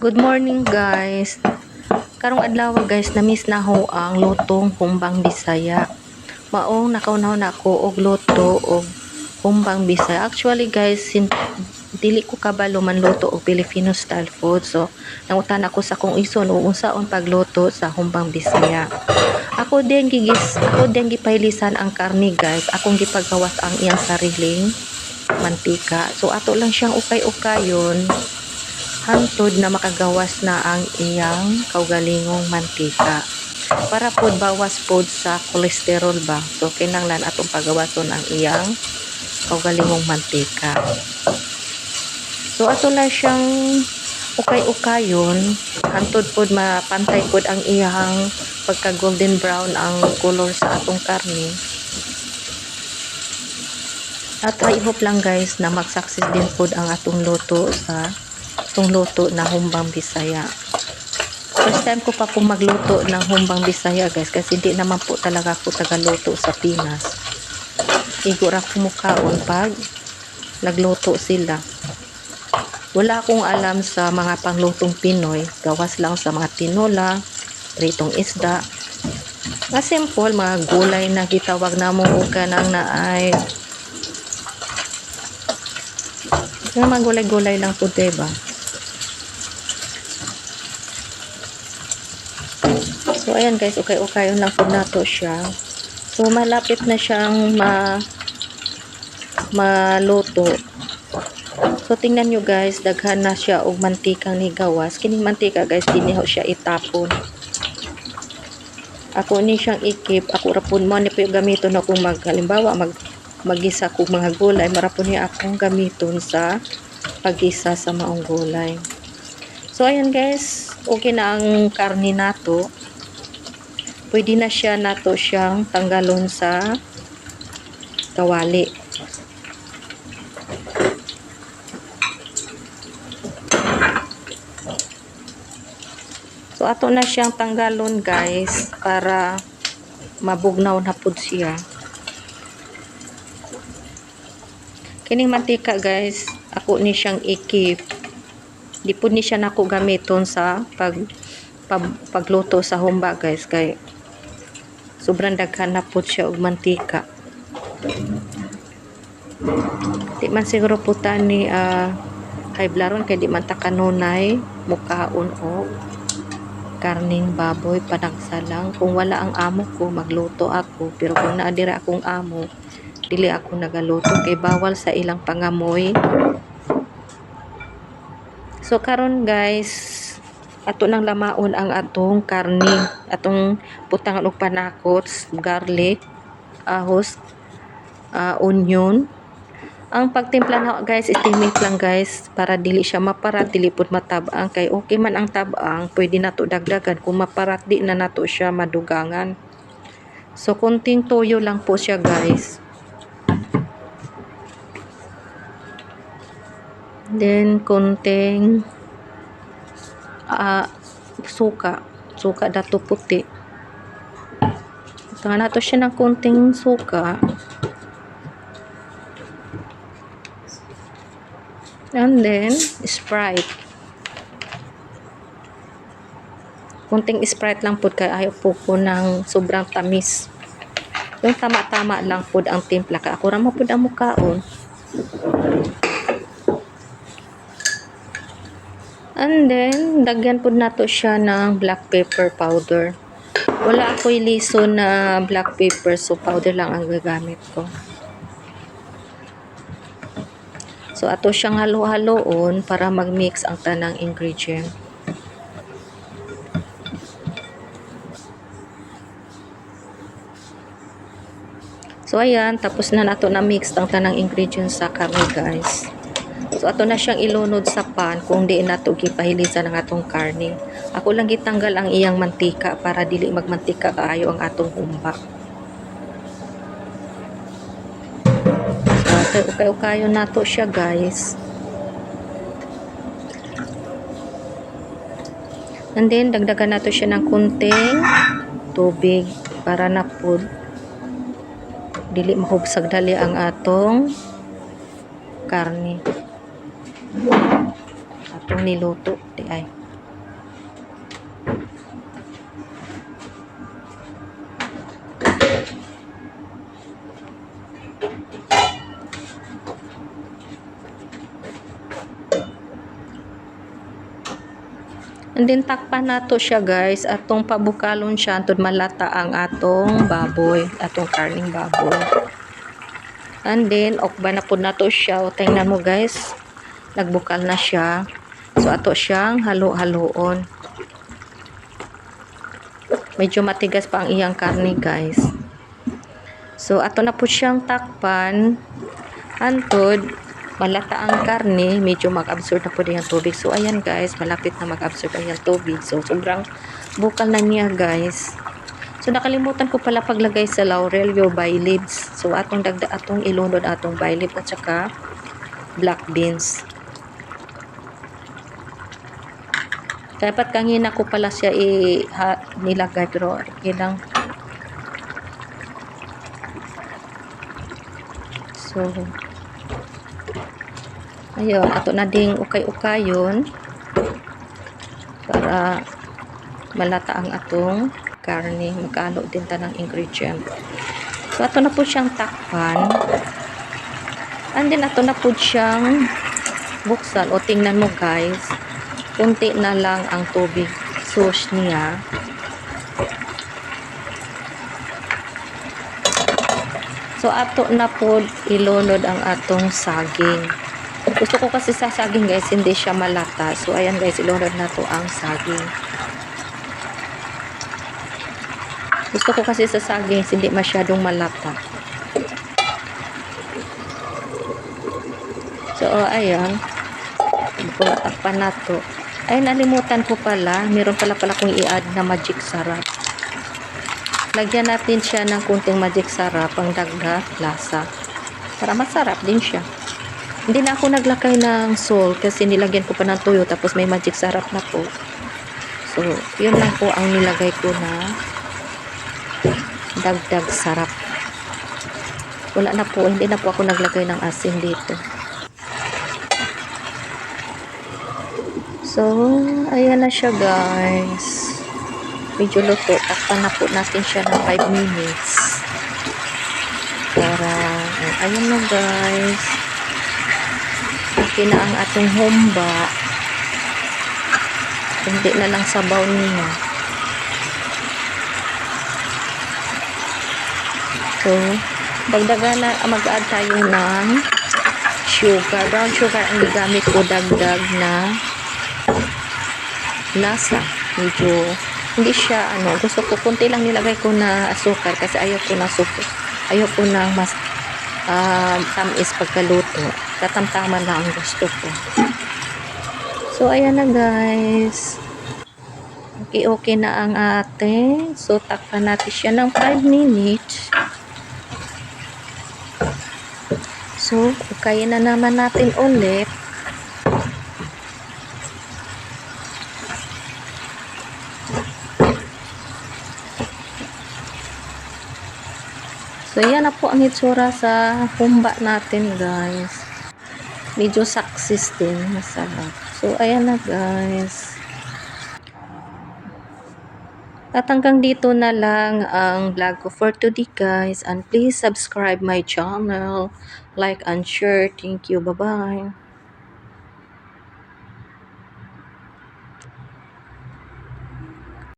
Good morning guys. Karong adlaw guys, na-miss na ho ang lutong humbang Bisaya. Maong nakaunaw na ako og luto og humbang Bisaya. Actually guys, sin dili ko kabalo man luto og Filipino style food. So, nangutan ako sa kung ison o unsaon pagluto sa humbang Bisaya. Ako din gigis, ako din gipahilisan ang karni guys. Akong gipagawas ang iyang sariling mantika. So, ato lang siyang ukay-ukayon hantod na makagawas na ang iyang kaugalingong mantika. Para pod bawas pod sa kolesterol ba. So kinanglan atong pagawason ang iyang kaugalingong mantika. So ato lang siyang ukay-ukayon hantod pod mapantay pod ang iyang pagka golden brown ang color sa atong karne. At I hope lang guys na mag-success din pod ang atong luto sa itong luto na humbang bisaya. First time ko pa po magluto ng humbang bisaya guys kasi hindi naman po talaga ako tagaluto sa Pinas. Igura ko mukhaon pag nagluto sila. Wala akong alam sa mga panglutong Pinoy. Gawas lang sa mga tinola, pritong isda. Nga simple, mga gulay na gitawag na mo o ka nang naay. Yung mga gulay-gulay lang po, diba? So, ayan guys, ukay-ukayon lang po nato siya. So, malapit na siyang ma maluto. So, tingnan nyo guys, daghan na siya og mantikang ni gawas. Kining mantika guys, diniho siya itapon. Ako ni siyang ikip, ako rapon mo, ni po yung gamiton ako mag, halimbawa, mag, magisa ko mga gulay, marapon niya akong gamiton sa pagisa sa maong gulay. So, ayan guys, okay na ang karni nato pwede na siya nato siyang tanggalon sa kawali. So ato na siyang tanggalon guys para mabugnaw na pud siya. Kining mantika guys, ako ni siyang ikip. Di pud ni siya nako gamiton sa pag, pag pagluto sa humba guys kay sobrang daghan na po siya og mantika. Di man siguro po ni uh, kay blaron kay di man ta kanunay mukaon og karning baboy panagsa lang kung wala ang amo ko magluto ako. Pero kung naadira akong amo dili ako nagaluto. Kay bawal sa ilang pangamoy. So karon guys ato nang lamaon ang atong karni atong putangan og panakot garlic ahos uh, onion. Ang pagtimpla na guys estimate lang guys para dili siya maparat dili pud matabang. Kay okay man ang tabang pwede nato dagdagan. Kung maparat di na nato siya madugangan. So kunting toyo lang po siya guys. Then kunting uh, suka. Suka dato puti. Tanga nato siya ng konting suka. And then sprite. Kunting sprite lang po kay ayaw po po ng sobrang tamis. Yung tama-tama lang po ang timpla ka ako ramo po ang mukaon And then, dagyan po nato siya ng black pepper powder. Wala ako'y liso na black pepper, so powder lang ang gagamit ko. So, ato siyang halo-haloon para mag-mix ang tanang ingredient. So, ayan, tapos na nato na mix ang tanang ingredients sa karne, guys. So ato na siyang ilunod sa pan kung di nato gipahilisan ang atong karne. Ako lang gitanggal ang iyang mantika para dili magmantika kaayo ang atong humba. So ukay-ukayo nato siya guys. And then dagdagan nato siya ng kunting tubig para na po dili mahubsag dali ang atong karne Atong niluto, di ay. And then takpan nato siya guys atong pabukalon siya antud malata ang atong baboy, atong karning baboy. And then okba na pud nato siya. O tingnan mo guys. Nagbukal na siya. So ato siyang halo-haloon. Medyo matigas pa ang iyang karne guys. So ato na po siyang takpan antod malata ang karne, medyo mag-absorb na po din ang tubig. So, ayan guys, malapit na mag-absorb ang iyang tubig. So, sobrang bukal na niya guys. So, nakalimutan ko pala paglagay sa laurel yung bay leaves. So, atong dagda, atong ilunod atong bay leaf at saka black beans. Dapat kangina ko pala siya i ha, nilagay pero ilang So, ayun, ato na ding ukay-ukayon para malata ang atong karne. Magkalo din ta ng ingredient. So, ato na po siyang takpan. And then, ato na po siyang buksan. O, tingnan mo guys. Kunti na lang ang tubig sauce niya. So, ato na po ilunod ang atong saging. Gusto ko kasi sa saging guys, hindi siya malata. So, ayan guys, ilunod na to ang saging. Gusto ko kasi sa saging, hindi masyadong malata. So, ayan. Pulatakpan na to. Ay, nalimutan ko pala. Meron pala pala kong i-add na magic sarap. Lagyan natin siya ng kunting magic sarap pang dagdag lasa. Para masarap din siya. Hindi na ako naglakay ng salt kasi nilagyan ko pa ng tuyo tapos may magic sarap na po. So, yun lang po ang nilagay ko na dagdag sarap. Wala na po, hindi na po ako naglagay ng asin dito. So, ayan na siya guys. Medyo luto. Takpan na po natin siya ng 5 minutes. Para, ayan na guys. Okay na ang ating humba. Hindi na lang sabaw niya. So, dagdagan na, mag-add tayo ng sugar. Brown sugar ang gamit ko dagdag na lasa. Medyo, hindi siya, ano, gusto ko, kunti lang nilagay ko na asukar kasi ayaw ko na suko. Ayaw ko na mas um, tamis pagkaluto. Katamtaman lang ang gusto ko. So, ayan na guys. Okay, okay na ang ating. So, takpan natin siya ng 5 minutes. So, ukayin na naman natin ulit. So, yan na po ang itsura sa humba natin, guys. Medyo success din. Masarap. So, ayan na, guys. At hanggang dito na lang ang vlog ko for today, guys. And please subscribe my channel. Like and share. Thank you. Bye-bye.